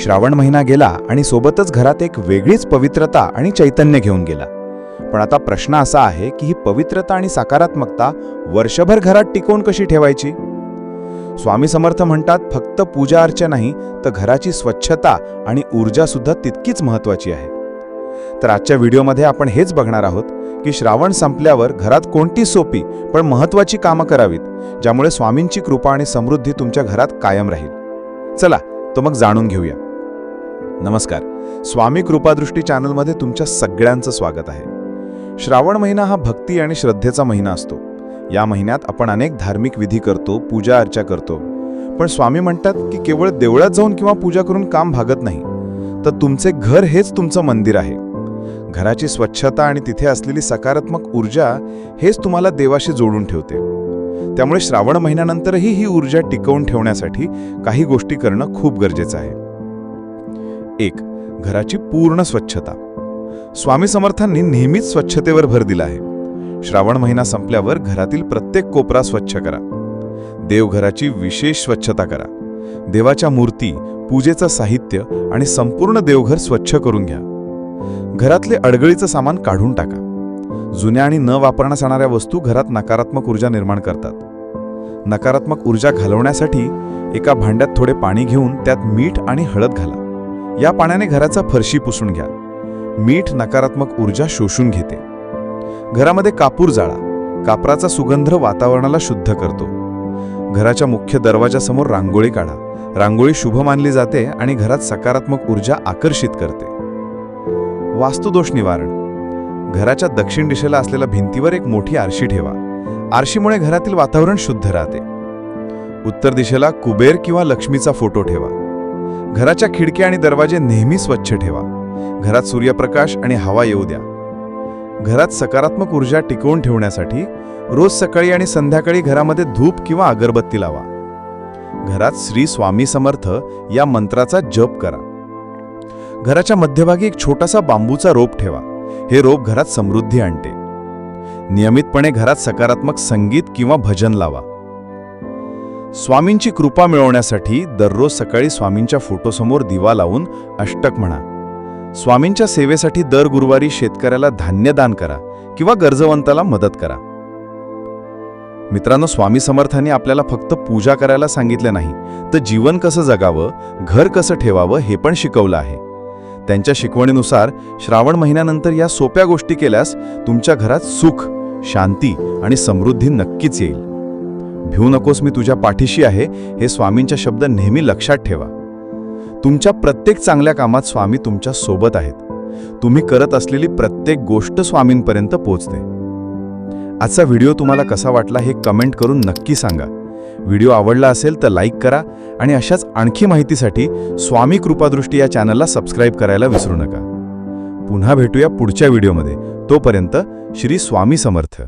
श्रावण महिना गेला आणि सोबतच घरात एक वेगळीच पवित्रता आणि चैतन्य घेऊन गेला. पण आता प्रश्न असा आहे की ही पवित्रता आणि सकारात्मकता वर्षभर घरात टिकवून कशी ठेवायची? स्वामी समर्थ म्हणतात फक्त पूजा अर्चा नाही तर घराची स्वच्छता आणि ऊर्जा सुद्धा तितकीच महत्वाची आहे. तर आजच्या व्हिडिओमध्ये आपण हेच बघणार आहोत की श्रावण संपल्यावर घरात कोणती सोपी पण महत्वाची कामं करावीत ज्यामुळे स्वामींची कृपा आणि समृद्धी तुमच्या घरात कायम राहील. चला तो मग जाणून घेऊया. नमस्कार. स्वामी कृपादृष्टी चॅनलमध्ये तुमच्या सगळ्यांचं स्वागत आहे. श्रावण महिना हा भक्ती आणि श्रद्धेचा महिना असतो. या महिन्यात आपण अनेक धार्मिक विधी करतो पूजा अर्चा करतो. पण स्वामी म्हणतात की केवळ देवळात जाऊन किंवा पूजा करून काम भागत नाही. तर तुमचे घर हेच तुमचं मंदिर आहे. घराची स्वच्छता आणि तिथे असलेली सकारात्मक ऊर्जा हेच तुम्हाला देवाशी जोडून ठेवते. त्यामुळे श्रावण महिन्यानंतरही ही ऊर्जा टिकवून ठेवण्यासाठी काही गोष्टी करणं खूप गरजेचं आहे. एक घराची पूर्ण स्वच्छता. स्वामी समर्थांनी नेहमीच स्वच्छतेवर भर दिला आहे. श्रावण महिना संपल्यावर घरातील प्रत्येक कोपरा स्वच्छ करा. देवघराची विशेष स्वच्छता करा. देवाच्या मूर्ती पूजेचं साहित्य आणि संपूर्ण देवघर स्वच्छ करून घ्या. घरातले अडगळीचं सामान काढून टाका. जुन्या आणि न वापरण्यात येणाऱ्या वस्तू घरात नकारात्मक ऊर्जा निर्माण करतात. नकारात्मक ऊर्जा घालवण्यासाठी एका भांड्यात थोडे पाणी घेऊन त्यात मीठ आणि हळद घाला. या पाण्याने घराचा फरशी पुसून घ्या. मीठ नकारात्मक ऊर्जा शोषून घेते. घरामध्ये कापूर जाळा कापराचा सुगंध वातावरणाला शुद्ध करतो. घराच्या मुख्य दरवाजासमोर रांगोळी काढा. रांगोळी शुभ मानली जाते आणि घरात सकारात्मक ऊर्जा आकर्षित करते. वास्तुदोष निवारण. घराच्या दक्षिण दिशेला असलेल्या भिंतीवर एक मोठी आरशी ठेवा. आरशीमुळे घरातील वातावरण शुद्ध राहते. उत्तर दिशेला कुबेर किंवा लक्ष्मीचा फोटो ठेवा. घराच्या खिडक्या आणि दरवाजे नेहमी स्वच्छ ठेवा. घरात सूर्यप्रकाश आणि हवा येऊ द्या. घरात सकारात्मक ऊर्जा टिकवून ठेवण्यासाठी रोज सकाळी आणि संध्याकाळी घरामध्ये धूप किंवा अगरबत्ती लावा. घरात श्री स्वामी समर्थ या मंत्राचा जप करा. घराच्या मध्यभागी एक छोटासा बांबूचा रोप ठेवा. हे रोप घरात समृद्धी आणते. नियमितपणे घरात सकारात्मक संगीत किंवा भजन लावा. स्वामींची कृपा मिळवण्यासाठी दररोज सकाळी स्वामींच्या फोटोसमोर दिवा लावून अष्टक म्हणा. स्वामींच्या सेवेसाठी दर गुरुवारी शेतकऱ्याला धान्य दान करा किंवा गरजवंताला मदत करा. मित्रांनो स्वामी समर्थाने आपल्याला फक्त पूजा करायला सांगितले नाही तर जीवन कसं जगावं घर कसं ठेवावं हे पण शिकवलं आहे. त्यांच्या शिकवणीनुसार श्रावण महिन्यानंतर या सोप्या गोष्टी केल्यास तुमच्या घरात सुख शांती आणि समृद्धी नक्कीच येईल. भिवू नकोस मी तुझ्या पाठीशी आहे. हे स्वामींच्या शब्द नेहमी लक्षात ठेवा. तुमच्या प्रत्येक चांगल्या कामात स्वामी तुमच्यासोबत आहेत. तुम्ही करत असलेली प्रत्येक गोष्ट स्वामींपर्यंत पोहोचते आजचा व्हिडिओ तुम्हाला कसा वाटला हे कमेंट करून नक्की सांगा. व्हिडिओ आवडला असेल तर लाईक करा आणि अशाच आणखी माहितीसाठी स्वामी कृपादृष्टी या चॅनलला सबस्क्राईब करायला विसरू नका. पुन्हा भेटूया पुढच्या व्हिडिओमध्ये. तोपर्यंत श्री स्वामी समर्थ.